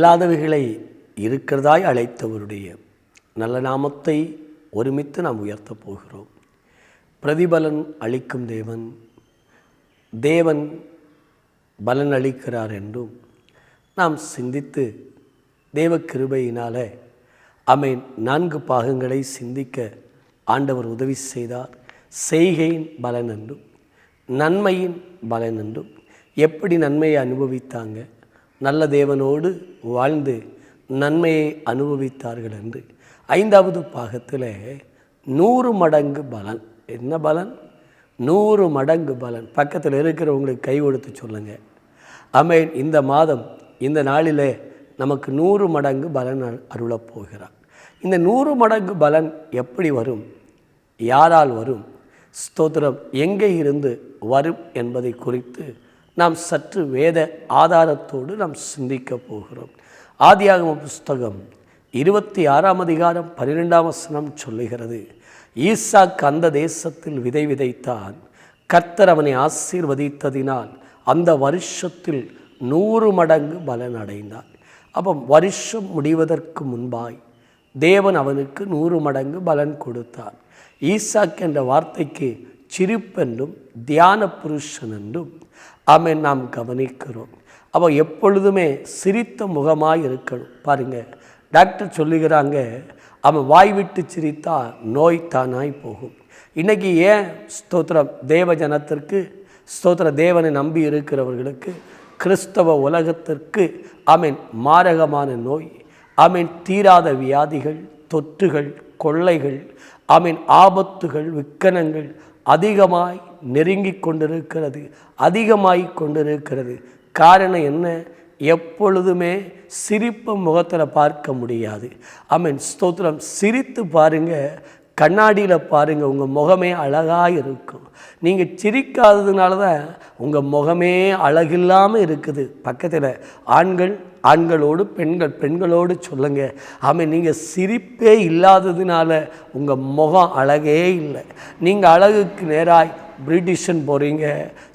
இல்லாதவைகளை இருக்கிறதாய் அழைத்தவருடைய நல்ல நாமத்தை ஒருமித்து நாம் உயர்த்தப் போகிறோம். பிரதிபலன் அளிக்கும் தேவன் தேவன் பலன் அளிக்கிறார் என்றும் நாம் சிந்தித்து தேவ கிருபையினால் அமை நான்கு பாகங்களை சிந்திக்க ஆண்டவர் உதவி செய்தார். செய்கையின் பலன் என்றும் நன்மையின் பலன் என்றும் எப்படி நன்மையை அனுபவித்தாங்க நல்ல தேவனோடு வாழ்ந்து நன்மையை அனுபவித்தார்கள் என்று. ஐந்தாவது பாகத்தில் நூறு மடங்கு பலன். என்ன பலன்? நூறு மடங்கு பலன். பக்கத்தில் இருக்கிறவங்களுக்கு கை கொடுத்து சொல்லுங்கள் அமேன் இந்த மாதம் இந்த நாளிலே நமக்கு நூறு மடங்கு பலன் அரு- அருளப் போகிறார். இந்த நூறு மடங்கு பலன் எப்படி வரும்? யாரால் வரும்? ஸ்தோத்திரம். எங்கே இருந்து வரும் என்பதை குறித்து நாம் சற்று வேத ஆதாரத்தோடு நாம் சிந்திக்க போகிறோம். ஆதியாகம புஸ்தகம் இருபத்தி ஆறாம் அதிகாரம் பன்னிரெண்டாம் வசனம் சொல்லுகிறது. ஈசாக்கு அந்த தேசத்தில் விதை விதைத்தான். கர்த்தர் அவனை ஆசீர்வதித்ததினால் அந்த வருஷத்தில் நூறு மடங்கு பலன் அடைந்தான். அப்போ வருஷம் முடிவதற்கு முன்பாய் தேவன் அவனுக்கு நூறு மடங்கு பலன் கொடுத்தார் ஈசாக் என்ற வார்த்தைக்கு சிரிப்பென்றும் தியான புருஷன் என்றும் ஆமென் நாம் கவனிக்கிறோம். அவள் எப்பொழுதுமே சிரித்த முகமாக இருக்கணும். பாருங்கள் டாக்டர் சொல்லுகிறாங்க அவன் வாய் விட்டு சிரித்தா நோய் தானாய் போகும். இன்றைக்கி ஏன் ஸ்தோத்திரம் தேவ ஜனத்திற்கு ஸ்தோத்திர தேவனை நம்பி இருக்கிறவர்களுக்கு கிறிஸ்தவ உலகத்திற்கு அமீன் மாரகமான நோய் அமீன் தீராத வியாதிகள் தொற்றுகள் கொள்ளைகள் அமீன் ஆபத்துகள் விக்கனங்கள் அதிகமாய் நெருங்கி கொண்டிருக்கிறது அதிகமாய் கொண்டிருக்கிறது. காரணம் என்ன? எப்பொழுதுமே சிரிப்பு முகத்தில் பார்க்க முடியாது. ஆமீன். ஸ்தோத்திரம். சிரித்து பாருங்கள் கண்ணாடியில் பாருங்கள் உங்கள் முகமே அழகாக இருக்கும். நீங்கள் சிரிக்காததுனால தான் உங்கள் முகமே அழகில்லாமல் இருக்குது. பக்கத்தில் ஆண்கள் ஆண்களோடு பெண்கள் பெண்களோடு சொல்லுங்க. ஆமாம் நீங்கள் சிரிப்பே இல்லாததுனால உங்கள் முகம் அழகே இல்லை. நீங்கள் அழகுக்கு நேராக பிரிட்டிஷன் போகிறீங்க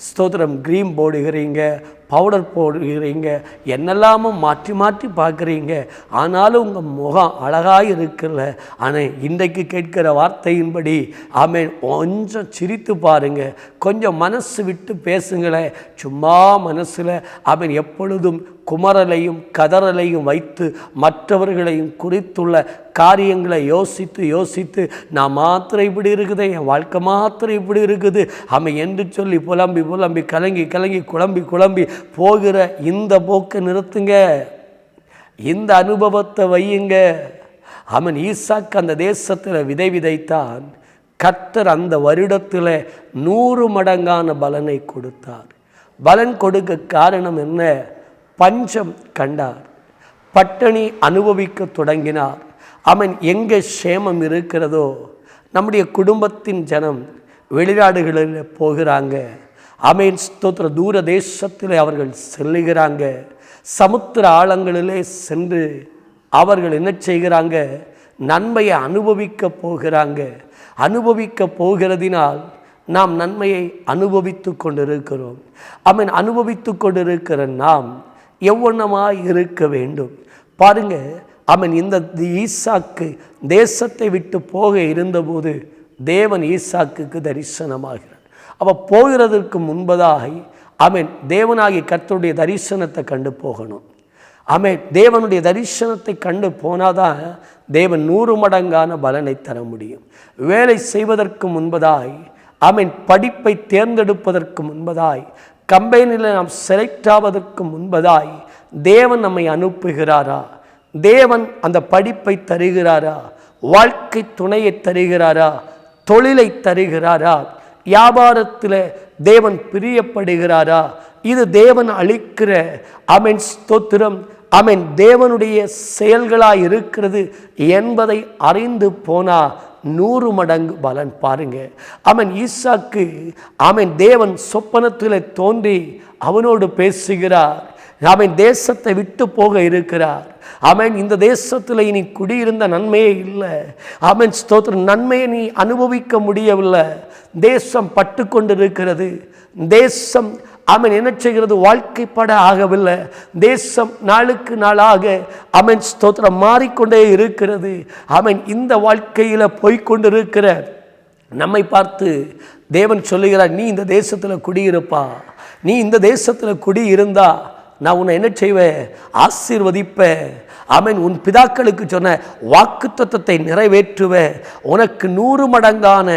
ஸ்தோத்திரம் க்ரீம் போடுகிறீங்க. பவுடர் போடுகிறீங்க என்னெல்லாமும் மாற்றி மாற்றி பார்க்குறீங்க. ஆனாலும் உங்கள் முகம் அழகாக இருக்குல்ல ஆனால் இன்றைக்கு கேட்கிற வார்த்தையின்படி ஆமென் கொஞ்சம் சிரித்து பாருங்க. கொஞ்சம் மனசு விட்டு பேசுங்களேன் சும்மா மனசில் அவன் எப்பொழுதும் குமரலையும் கதறலையும் வைத்து மற்றவர்களையும் குறித்துள்ள காரியங்களை யோசித்து யோசித்து நான் மாத்திரம் இப்படி இருக்குது என் வாழ்க்கை மாத்திரம் இப்படி இருக்குது. அவன் என்று சொல்லி புலம்பி புலம்பி கலங்கி கலங்கி குழம்பி குழம்பி போகிற இந்த போக்கை நிறுத்துங்க. இந்த அனுபவத்தை வையுங்க. அவன் ஈசாக்கு அந்த தேசத்தில் விதை விதைத்தான். கர்த்தர் அந்த வருடத்தில் நூறு மடங்கான பலனை கொடுத்தார். பலன் கொடுக்க காரணம் என்ன? பஞ்சம் கண்டார். பட்டணி அனுபவிக்க தொடங்கினார். அவன் எங்கே சேமம் இருக்கிறதோ நம்முடைய குடும்பத்தின் ஜனம் வெளிநாடுகளில் போகிறாங்க. அமேன் ஸ்தோத்திர தூர தேசத்தில் அவர்கள் செல்லுகிறாங்க. சமுத்திர ஆழங்களிலே சென்று அவர்கள் என்ன செய்கிறாங்க? நன்மையை அனுபவிக்க போகிறாங்க. அனுபவிக்க போகிறதினால் நாம் நன்மையை அனுபவித்து கொண்டிருக்கிறோம். அவன் அனுபவித்து கொண்டிருக்கிற நாம் எவ்வண்ணமாய் இருக்க வேண்டும்? பாருங்க அவன் இந்த ஈசாக்கு தேசத்தை விட்டு போக இருந்தபோது தேவன் ஈசாக்குக்கு தரிசனமாகிறார். அப்போ போகிறதற்கு முன்பதாக அவன் தேவனாகிய கர்த்தருடைய தரிசனத்தை கண்டு போகணும். அவன் தேவனுடைய தரிசனத்தை கண்டு போனாதான் தேவன் நூறு மடங்கான பலனை தர முடியும். வேலை செய்வதற்கு முன்பதாய் அவன் படிப்பை தேர்ந்தெடுப்பதற்கு முன்பதாய் கம்பெனியில் நாம் செலக்ட் ஆவதற்கு முன்பதாய் தேவன் நம்மை அனுப்புகிறாரா? தேவன் அந்த படிப்பை தருகிறாரா? வாழ்க்கை துணையை தருகிறாரா? தொழிலை தருகிறாரா? வியாபாரத்தில் தேவன் பிரியப்படுகிறாரா? இது தேவன் அளிக்கிற அமன் ஸ்தோத்திரம். அமன் தேவனுடைய செயல்களாக இருக்கிறது என்பதை அறிந்து போனால் நூறு மடங்கு பலன் பாருங்க. அவன் ஈசாக்கு அவன் தேவன் சொப்பனத்தில் தோன்றி அவனோடு பேசுகிறார். அவன் தேசத்தை விட்டு போக இருக்கிறார். அவன் இந்த தேசத்தில் இனி குடியிருந்த நன்மையே இல்லை. அவன் ஸ்தோத்திரம் நன்மையை நீ அனுபவிக்க முடியவில்லை. தேசம் பட்டு கொண்டிருக்கிறது தேசம் அவன் என்ன செய்கிறது? வாழ்க்கைப்பட ஆகவில்லை. தேசம் நாளுக்கு நாளாக அவன் ஸ்தோத்திரம் மாறிக்கொண்டே இருக்கிறது. அவன் இந்த வாழ்க்கையில் போய்கொண்டிருக்கிற நம்மை பார்த்து தேவன் சொல்லுகிறார் நீ இந்த தேசத்தில் குடியிருப்பா. நீ இந்த தேசத்தில் குடியிருந்தா நான் உன்னை என்ன செய்வேன்? ஆசீர்வதிப்பேன். அவன் உன் பிதாக்களுக்கு சொன்ன வாக்குத்தத்தத்தை நிறைவேற்றுவேன். உனக்கு நூறு மடங்கான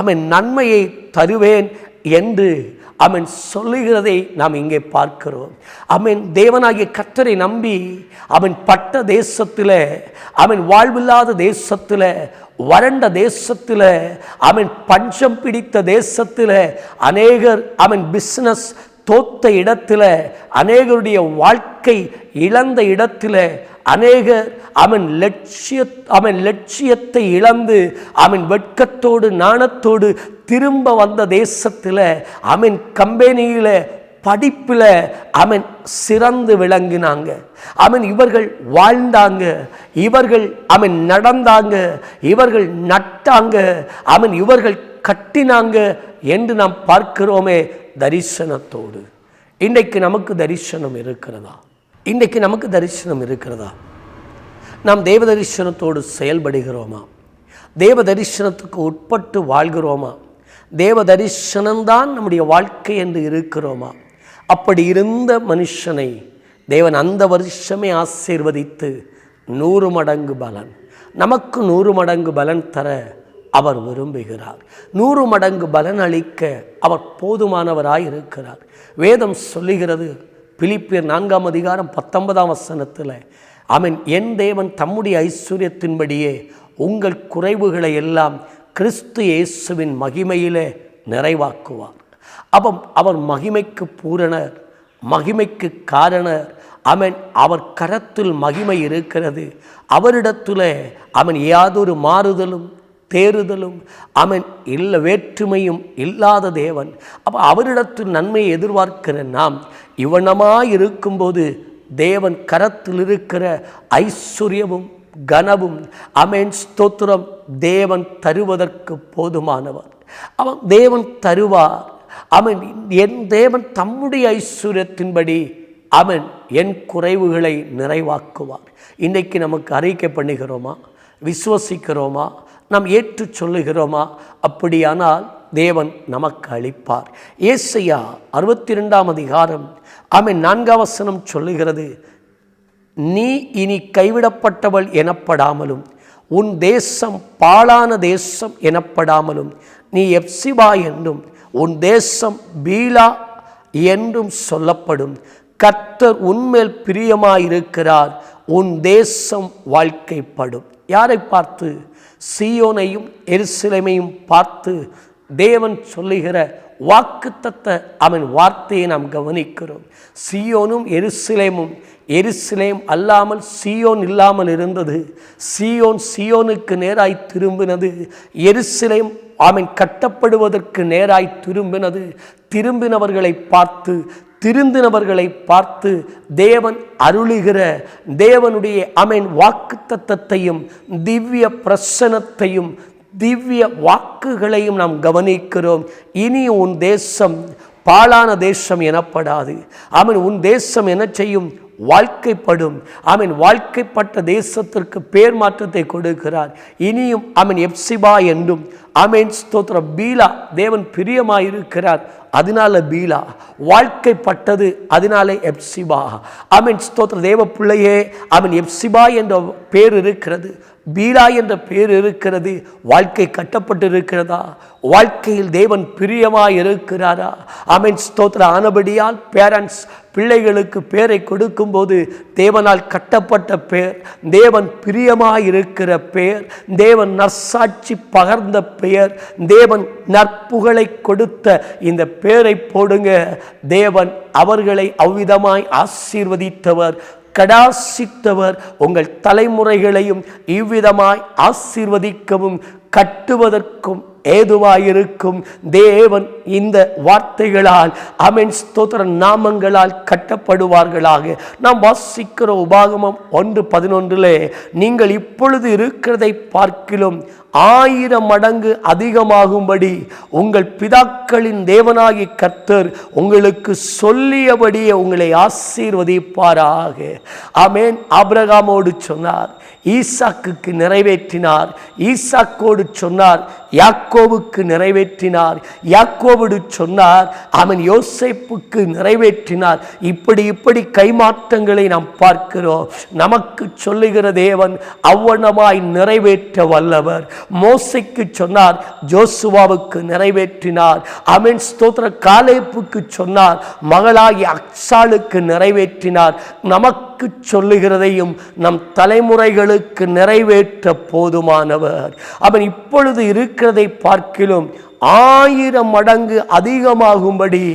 அவன் நன்மையை தருவேன் என்று அவன் சொல்லுகிறதை நாம் இங்கே பார்க்கிறோம். அவன் தேவனாகிய கத்தரை நம்பி அவன் பட்ட தேசத்தில் அவன் வாழ்வில்லாத தேசத்தில் வறண்ட தேசத்தில் அவன் பஞ்சம் பிடித்த தேசத்தில் அநேகர் அவன் பிஸ்னஸ் தோத்த இடத்துல அநேகருடைய வாழ்க்கை இழந்த இடத்துல அநேகர் அவன் லட்சிய அவன் லட்சியத்தை இழந்து அவன் வெட்கத்தோடு நாணத்தோடு திரும்ப வந்த தேசத்தில் அவன் கம்பெனியில் படிப்பில் அவன் சிறந்து விளங்கினாங்க. அவன் இவர்கள் வாழ்ந்தாங்க. இவர்கள் அவன் நடந்தாங்க. இவர்கள் நட்டாங்க. அவன் இவர்கள் கட்டினாங்க என்று நாம் பார்க்கிறோமே தரிசனத்தோடு. இன்றைக்கு நமக்கு தரிசனம் இருக்கிறதா? இன்றைக்கு நமக்கு தரிசனம் இருக்கிறதா? நாம் தேவ தரிசனத்தோடு செயல்படுகிறோமா? தேவ தரிசனத்துக்கு உட்பட்டு வாழ்கிறோமா? தேவ தரிசனம்தான் நம்முடைய வாழ்க்கை என்று இருக்கிறோமா? அப்படி இருந்த மனுஷனை தேவன் அந்த வருஷமே ஆசீர்வதித்து நூறு மடங்கு பலன். நமக்கு நூறு மடங்கு பலன் தர அவர் விரும்புகிறார். நூறு மடங்கு பலன் அளிக்க அவர் போதுமானவராய் இருக்கிறார். வேதம் சொல்லுகிறது பிலிப்பியர் நான்காம் அதிகாரம் பத்தொன்பதாம் வசனத்தில் அவன் என் தேவன் தம்முடைய ஐஸ்வர்யத்தின்படியே உங்கள் குறைவுகளை எல்லாம் கிறிஸ்து இயேசுவின் மகிமையிலே நிறைவாக்குவார். அப்போ அவர் மகிமைக்கு பூரணர் மகிமைக்கு காரணர். அவன் அவர் கரத்தில் மகிமை இருக்கிறது. அவரிடத்துல அவன் யாதொரு மாறுதலும் தேறுதலும். அவன் இல்லை வேற்றுமையும் இல்லாத தேவன். அப்போ அவரிடத்தில் நன்மையை எதிர்பார்க்கிற நாம் இவனமாய் இருக்கும்போது தேவன் கரத்தில் இருக்கிற ஐஸ்வர்யமும் கனவும் அமேன் ஸ்தோத்திரம் தேவன் தருவதற்கு போதுமானவர். அவன் தேவன் தருவார். அவன் என் தேவன் தம்முடைய ஐஸ்வர்யத்தின்படி அவன் என் குறைவுகளை நிறைவாக்குவார். இன்றைக்கு நமக்கு அறிக்கை பண்ணுகிறோமா? விசுவசிக்கிறோமா? நாம் ஏற்று சொல்லுகிறோமா? அப்படியானால் தேவன் நமக்கு அளிப்பார். ஏசையா அறுபத்தி ரெண்டாம் அதிகாரம் ஆமை நான்காவசனம் சொல்லுகிறது நீ இனி கைவிடப்பட்டவள் எனப்படாமலும் உன் தேசம் பாழான தேசம் எனப்படாமலும் நீ எப்சிபா என்றும் உன் தேசம் பீலா என்றும் சொல்லப்படும். கர்த்தர் உன்மேல் பிரியமாயிருக்கிறார் உன் தேசம் வாழ்க்கைப்படும். யாரை பார்த்து? சீயோனையும் எருசலேமையும் பார்த்து தேவன் சொல்லுகிற வாக்குத்தத்த அவன் வார்த்தையை நாம் கவனிக்கிறோம். சியோனும் எருசலேமும் எருசலேம் அல்லாமல் சியோன் இல்லாமல் இருந்தது. சியோன் சியோனுக்கு நேராய் திரும்பினது. எருசலேம் அவன் கட்டப்படுவதற்கு நேராய் திரும்பினது. திரும்பினவர்களை பார்த்து திருந்தினவர்களை பார்த்து தேவன் அருளுகிற தேவனுடைய அமேன் வாக்குத்தத்தத்தையும் திவ்ய பிரசனத்தையும் திவ்ய வாக்குகளையும் நாம் கவனிக்கிறோம். இனி உன் தேசம் பாழான தேசம் எனப்படாது. அவன் உன் தேசம் என்ன செய்யும்? வாழ்க்கைப்படும். அவன் வாழ்க்கைப்பட்ட தேசத்திற்கு பேர் மாற்றத்தை கொடுக்கிறார். இனியும் அவன் எப்சிபா என்றும் அமேன் ஸ்தோத்திர பீலா தேவன் பிரியமாயிருக்கிறார். அதனால பீலா வாழ்க்கைப்பட்டது அதனாலே எப்சிபா. அமேன் ஸ்தோத்திர தேவ பிள்ளையே அவன் எப்சிபா என்ற பேர் இருக்கிறது. பீலா என்ற பேர் இருக்கிறது. வாழ்க்கை கட்டப்பட்டு இருக்கிறதா வாழ்க்கையில் தேவன் பிரியமாக இருக்கிறாரா? அமீன் ஸ்தோத்திர ஆனபடியால் பேரண்ட்ஸ் பிள்ளைகளுக்கு பேரை கொடுக்கும்போது தேவனால் கட்டப்பட்ட பேர் தேவன் பிரியமாக இருக்கிற பெயர் தேவன் நற்சாட்சி பகர்ந்த பெயர் தேவன் நற்புகளை கொடுத்த இந்த பேரை போடுங்க. தேவன் அவர்களை அவ்விதமாய் ஆசீர்வதித்தவர். கடாசித்தவர். உங்கள் தலைமுறைகளையும் இவ்விதமாய் ஆசீர்வதிக்கவும் கட்டுவதற்கும் ஏதுவாயிருக்கும். தேவன் இந்த வார்த்தைகளால் அமென் ஸ்தோத்திர நாமங்களால் கட்டப்படுவார்களாக. நாம் வாசிக்கிற உபாகமம் ஒன்று பதினொன்றிலே நீங்கள் இப்பொழுது இருக்கிறதை பார்க்கிலும் ஆயிரம் மடங்கு அதிகமாகும்படி உங்கள் பிதாக்களின் தேவனாகி கர்த்தர் உங்களுக்கு சொல்லியபடியே உங்களை ஆசீர்வதிப்பாராக. ஆமேன். அப்ரகாமோடு சொன்னார் ஈசாக்குக்கு நிறைவேற்றினார். ஈசாக்கோடு சொன்னார் யாக்கோவுக்கு நிறைவேற்றினார். யாக்கோவிடு சொன்னார் அவன் யோசைப்புக்கு நிறைவேற்றினார். இப்படி இப்படி கைமாற்றங்களை நாம் பார்க்கிறோம். நமக்கு சொல்லுகிற தேவன் அவ்வளமாய் நிறைவேற்ற வல்லவர். மோசைக்கு சொன்னார் ஜோசுவாவுக்கு நிறைவேற்றினார். அவன் ஸ்தோத்திர காலேப்புக்கு சொன்னார் மகளாகி அக்சாலுக்கு நிறைவேற்றினார். நமக்கு சொல்லுகிறதையும் நம் தலைமுறைகளுக்கு நிறைவேற்ற போதுமானவர். அவன் இப்பொழுது இருக்கிறதை பார்க்கிலும் ஆயிரம் மடங்கு அதிகமாகும்படி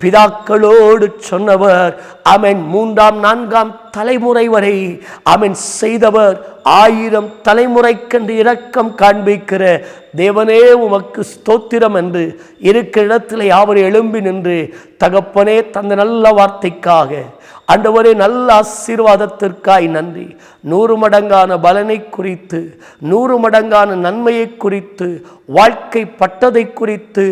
பிதாக்களோடு சொன்னவர் அவன் மூன்றாம் நான்காம் தலைமுறை வரை அவன் செய்தவர் ஆயிரம் தலைமுறைக்கென்று இரக்கம் காண்பிக்கிற தேவனே உமக்கு ஸ்தோத்திரம் என்று இருக்கிற இடத்துல யாவர் எழும்பி நின்று தகப்பனே தந்த நல்ல வார்த்தைக்காக ஆண்டவரே நல்ல ஆசீர்வாதத்திற்காய் நன்றி. நூறு மடங்கான பலனை குறித்து நூறு மடங்கான நன்மையை குறித்து வாழ்க்கை பட்டதை குறித்து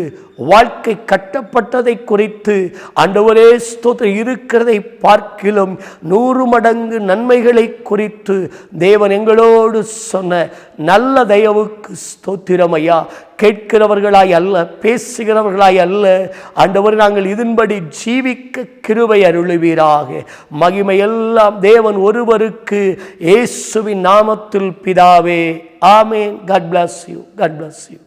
வாழ்க்கை கட்டப்பட்டதை குறித்து ஆண்டவரே ஸ்தோத்திரம் இருக்கிறதை பார்க்கிலும் நூறு மடங்கு நன்மைகளை குறித்து தேவன் எங்களோடு சொன்ன நல்ல தயவுக்கு ஸ்தோத்திரம் ஐயா கேட்கிறவர்களாய் அல்ல பேசுகிறவர்களாய் அல்ல. ஆண்டவர் நாங்கள் இதன்படி ஜீவிக்க கிருவை அருளுவீராக. மகிமையெல்லாம் தேவன் ஒருவருக்கு இயேசுவின் நாமத்தில் பிதாவே. ஆமேன். God bless you God bless you